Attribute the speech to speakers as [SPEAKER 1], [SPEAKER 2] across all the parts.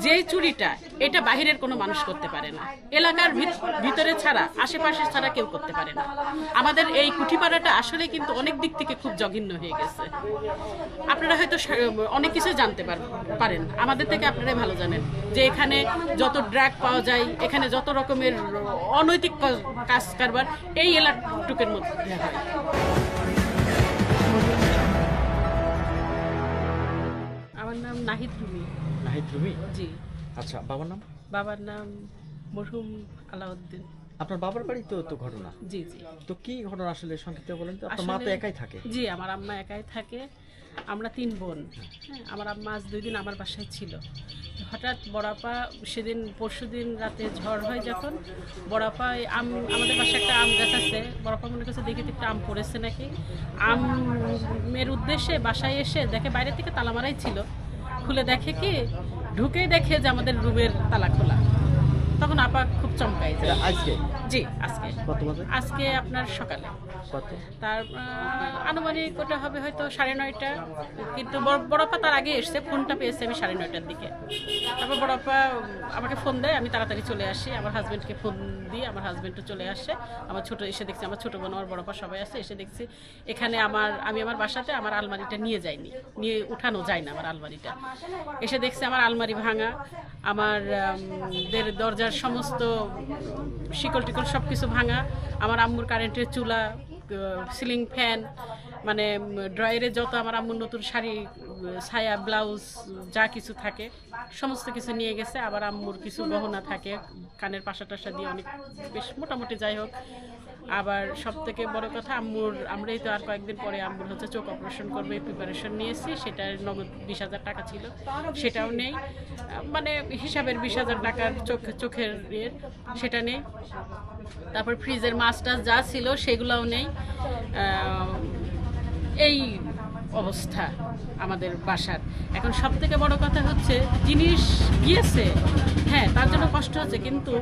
[SPEAKER 1] যেই চুরিটা, এটা বাহিরের কোনো মানুষ করতে পারে না। এলাকার ভিত- ভিতরে ছাড়া, আশেপাশে ছাড়া কেউ করতে পারে না। আমাদের এই কুঠিপাড়াটা আসলে কিন্তু অনেক দিক থেকে খুব জঘন্য হয়ে গেছে। আপনারা হয়তো অনেক কিছু জানতে পার- পারেন। আমাদের থেকে আপনারাই ভালো জানেন যে এখানে যত ড্রাগ পাওয়া যায়, এখানে যত রকমের অনৈতিক কাজ কারবার, এই এলাকাটুকের মধ্যে হয়। আমার নাম নাহিদ
[SPEAKER 2] নাহিদ রুমি
[SPEAKER 1] জি।
[SPEAKER 2] আচ্ছা বাবার নাম?
[SPEAKER 1] বাবার নাম মরহুম আলাউদ্দিন।
[SPEAKER 2] আপনার বাবার বাড়ি তো তো ঘটনা?
[SPEAKER 1] জি জি।
[SPEAKER 2] তো কি ঘটনা আসলে সংক্ষিপ্ত বলেন তো? আপনার মা তো একাই থাকে?
[SPEAKER 1] জি আমার আম্মা একাই থাকে। আমরা তিন বোন। হ্যাঁ। আমার আম্মা আজ দুই দিন আমার বাসায় ছিল। হঠাৎ বড়াপা সেদিন পরশু দিন রাতে ঝড় হয় যখন বড়াপা আম আমাদের পাশে একটা আম গাছ আছে। বড়াপা মনে করছে দেখি একটা আম পড়েছে নাকি। আমের উদ্দেশ্যে বাসায় এসে দেখে বাইরে থেকে তালামারাই ছিল। খুলে দেখে কি? ঢুকেই দেখে যে আমাদের রুমের তালা খোলা। তখন আপা খুব চমকাই
[SPEAKER 2] আজকে?
[SPEAKER 1] জি আজকে।
[SPEAKER 2] কত বাজে
[SPEAKER 1] আজকে আপনার সকালে।
[SPEAKER 2] কত?
[SPEAKER 1] তার আনুমানিক ওটা হবে হয়তো সাড়ে নয়টা। কিন্তু বড়- বড়পা তার আগে এসছে ফোনটা পেয়েছে আমি সাড়ে নয়টার দিকে। তারপর বড়পা আমাকে ফোন দেয় আমি তাড়াতাড়ি চলে আসি। আমার হাজব্যান্ডকে ফোন দিই আমার হাজব্যান্ডও চলে আসে। আমার ছোট এসে দেখছি আমার ছোট বোন আমার বড়পা সবাই আছে। এসে দেখছি এখানে আমার আমি আমার বাসাতে আমার আলমারিটা নিয়ে যাইনি। নিয়ে উঠানো যায় না আমার আলমারিটা। এসে দেখছি আমার আলমারি ভাঙা। আমার দের দরজার সমস্ত শিকল টিকল সব কিছু ভাঙা। আমার আম্মুর কারেন্টের চুলা সিলিং ফ্যান মানে ড্রয়ারে যত আমার আম্মুর নতুন শাড়ি ছায়া ব্লাউজ যা কিছু থাকে, সমস্ত কিছু নিয়ে গেছে। আবার আম্মুর কিছু গহনা থাকে, কানের পাশা টাশা দিয়ে অনেক বেশ মোটামুটি যাই হোক। আবার সব থেকে বড় কথা, আম্মুর, আমরাই তো আর কয়েকদিন পরে আম্মুর হচ্ছে চোখ অপারেশন করবে প্রিপারেশন নিয়েছি। সেটার নগদ বিশ হাজার টাকা ছিল, সেটাও নেই। মানে হিসাবের বিশ হাজার টাকার চোখ চোখের সেটা নেই। তারপর ফ্রিজের মাছ টাছ যা ছিল সেগুলোও নেই। এই অবস্থা আমাদের বাসার। এখন সব থেকে বড় কথা হচ্ছে, জিনিস গিয়েছে হ্যাঁ তার জন্য কষ্ট হচ্ছে, কিন্তু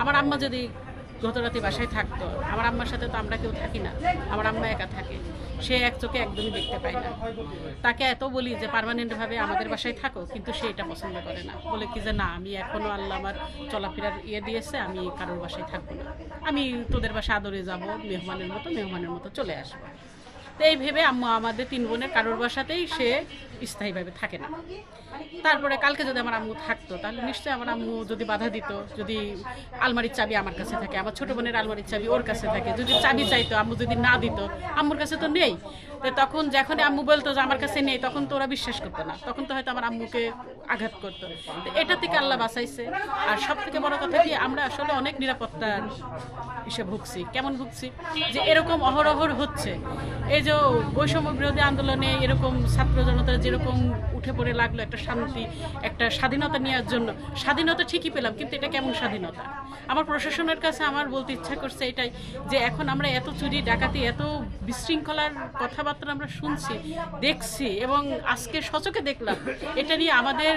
[SPEAKER 1] আমার আম্মা যদি গত রাতে বাসায় থাকতো, আমার আম্মার সাথে তো আমরা কেউ থাকি না, আমার আম্মা একা থাকে। সে এক চোখে একদমই দেখতে পায় না। তাকে এত বলি যে পারমানেন্টভাবে আমাদের বাসায় থাকো, কিন্তু সে এটা পছন্দ করে না। বলে কি যে, না, আমি এখনও আল্লাহ আমার চলাফেরার ইয়ে দিয়েছে, আমি কারোর বাসায় থাকব না। আমি তোদের বাসায় আদরে যাব, মেহমানের মতো মেহমানের মতো চলে আসব। তো এই ভেবে আম্মু আমাদের তিন বোনের কারোর বাসাতেই সে স্থায়ীভাবে থাকে না। তারপরে কালকে যদি আমার আম্মু থাকতো, তাহলে নিশ্চয়ই আমার আম্মু যদি বাধা দিত, যদি আলমারির চাবি আমার কাছে থাকে, আমার ছোট বোনের আলমারির চাবি ওর কাছে থাকে, যদি চাবি চাইতো, আম্মু যদি না দিত, আম্মুর কাছে তো নেই। তো তখন যখন আম্মু বলতো যে আমার কাছে নেই, তখন তো ওরা বিশ্বাস করতো না, তখন তো হয়তো আমার আম্মুকে আঘাত করতো। তো এটা থেকে আল্লাহ বাঁচাইছে। আর সব থেকে বড় কথা কি, আমরা আসলে অনেক নিরাপত্তার ইসে ভুগছি। কেমন ভুগছি? যে এরকম অহরহর হচ্ছে। এই যে বৈষম্য বিরোধী আন্দোলনে এরকম ছাত্র জনতা যেরকম উঠে পড়ে লাগল একটা শান্তি, একটা স্বাধীনতা নেওয়ার জন্য। স্বাধীনতা ঠিকই পেলাম, কিন্তু এটা কেমন স্বাধীনতা? আমার প্রশাসনের কাছে আমার বলতে ইচ্ছা করছে এটাই, যে এখন আমরা এত চুরি, ডাকাতি, এত বিশৃঙ্খলার কথাবার্তা আমরা শুনছি, দেখছি, এবং আজকে সচকে দেখলাম, এটা নিয়ে আমাদের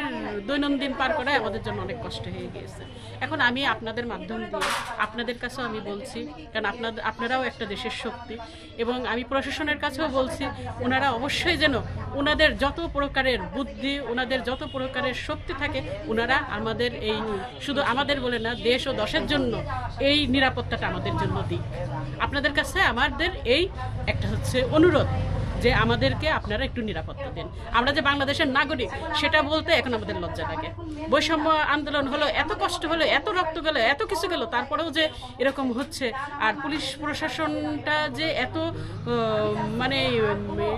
[SPEAKER 1] দৈনন্দিন পার করায় আমাদের জন্য অনেক কষ্ট হয়ে গিয়েছে। এখন আমি আপনাদের মাধ্যম দিয়ে, আপনাদের কাছেও আমি বলছি, কারণ আপনাদের আপনারাও একটা দেশের শক্তি, এবং আমি প্রশাসনের কাছেও বলছি, ওনারা অবশ্যই যেন ওনাদের যত প্রকারের বুদ্ধি, ওনাদের যত প্রকারের শক্তি থাকে, ওনারা আমাদের এই শুধু আমাদের বলে না, দেশ ও দশের জন্য এই নিরাপত্তাটা আমাদের জন্য দিক। আপনাদের কাছে আমাদের এই একটা হচ্ছে অনুরোধ। যে আমাদেরকে আপনারা একটু নিরাপত্তা দেন। আমরা যে বাংলাদেশের নাগরিক সেটা বলতে এখন আমাদের লজ্জা লাগে। বৈষম্য আন্দোলন হলো এত কষ্ট হলো এত রক্ত গেল এত কিছু গেল তারপরেও যে এরকম হচ্ছে। আর পুলিশ প্রশাসনটা যে এত মানে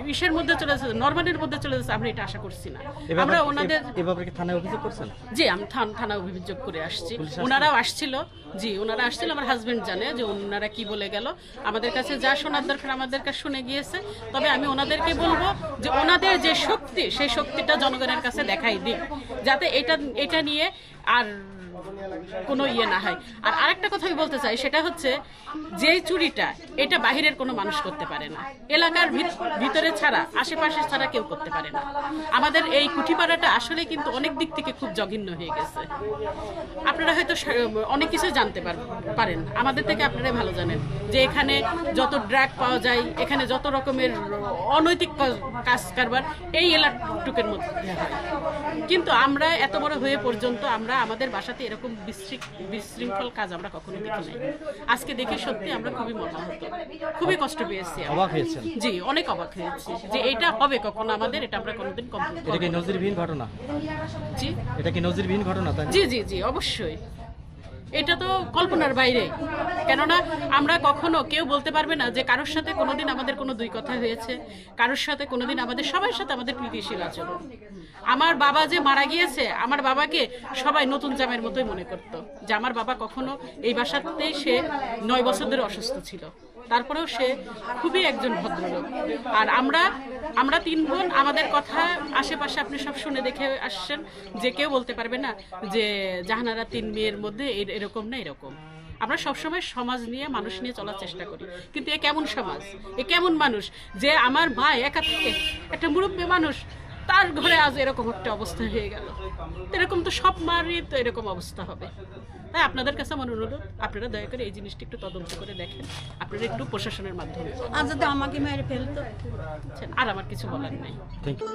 [SPEAKER 1] ইসের মধ্যে চলে যাচ্ছে নর্মালের মধ্যে চলে যাচ্ছে আমরা এটা আশা করছি না। আমরা ওনাদের
[SPEAKER 2] এভাবে থানায় অভিযোগ করছেন?
[SPEAKER 1] জি আমি থান- অভিযোগ করে আসছি। ওনারাও আসছিল। জি ওনারা আসছিল আমার হাজবেন্ড জানে যে ওনারা কি বলে গেল। আমাদের কাছে যা শোনার দরকার আমাদের কাছে শুনে গিয়েছে। তবে আমি ওনাদেরকে বলব যে ওনাদের যে শক্তি, সেই শক্তিটা জনগণের কাছে দেখাই দিক যাতে এটা এটা নিয়ে আর কোনো ইয়ে না হয়। আর আরেকটা কথা আমি বলতে চাই, সেটা হচ্ছে যেই চুরিটা, এটা বাহিরের কোনো মানুষ করতে পারে না। এলাকার ভিত- ভিতরে ছাড়া, আশেপাশে ছাড়া কেউ করতে পারে না। আমাদের এই কুঠিপাড়াটা আসলে কিন্তু অনেক দিক থেকে খুব জঘন্য হয়ে গেছে। আপনারা হয়তো অনেক কিছু জানতে পার- পারেন। আমাদের থেকে আপনারাই ভালো জানেন যে এখানে যত ড্রাগ পাওয়া যায়, এখানে যত রকমের অনৈতিক কাজ- কারবার, এই এলাকাটুকের মধ্যে হয়। কিন্তু আমরা এত বড় হয়ে পর্যন্ত আমরা আমাদের বাসাতে এরকম বিশৃঙ্খল কাজ আমরা কখনো দেখি নাই। আজকে দেখে সত্যি আমরা খুবই মর্মাহত খুবই কষ্ট পেয়েছি
[SPEAKER 2] অবাক হয়েছে
[SPEAKER 1] জি অনেক অবাক হয়েছে যে এটা হবে কখনো আমাদের এটা আমরা কোনোদিন কমপ্লিট
[SPEAKER 2] এটা কি নজিরবিহীন ঘটনা?
[SPEAKER 1] জি।
[SPEAKER 2] এটা কি নজিরবিহীন ঘটনা তাই
[SPEAKER 1] জি জি জি অবশ্যই। এটা তো কল্পনার বাইরে। কেননা আমরা কখনো কেউ বলতে পারবে না যে কারোর সাথে কোনোদিন আমাদের কোনো দুই কথা হয়েছে, কারোর সাথে কোনোদিন আমাদের, সবার সাথে আমাদের প্রীতিশীল আচরণ। আমার বাবা যে মারা গিয়েছে, আমার বাবাকে সবাই নতুন জামের মতোই মনে করত যে আমার বাবা কখনো এই বাসাতেই সে নয় বছর ধরে অসুস্থ ছিল। তারপরেও সে খুবই একজন ভদ্রলোক। আর আমরা আমরা তিন বোন, আমাদের কথা আশেপাশে আপনি সব শুনে দেখে আসছেন যে কেউ বলতে পারবে না যে জাহানারা তিন মেয়ের মধ্যে এর- এরকম না এরকম। আমরা সবসময় সমাজ নিয়ে, মানুষ নিয়ে চলার চেষ্টা করি। কিন্তু এ কেমন সমাজ? এ কেমন মানুষ? যে আমার ভাই একা থেকে একটা মুরব্বী মানুষ তার ঘরে আজ এরকম একটা অবস্থা হয়ে গেল। এরকম তো সব মারি তো এরকম অবস্থা হবে। তাই আপনাদের কাছে আমার অনুরোধ আপনারা দয়া করে এই জিনিসটি একটু তদন্ত করে দেখেন। আপনারা একটু প্রশাসনের মাধ্যমে।
[SPEAKER 3] আর যদি আমাকে মেরে ফেলতো।
[SPEAKER 1] আর আমার কিছু বলার নাই।
[SPEAKER 2] Thank you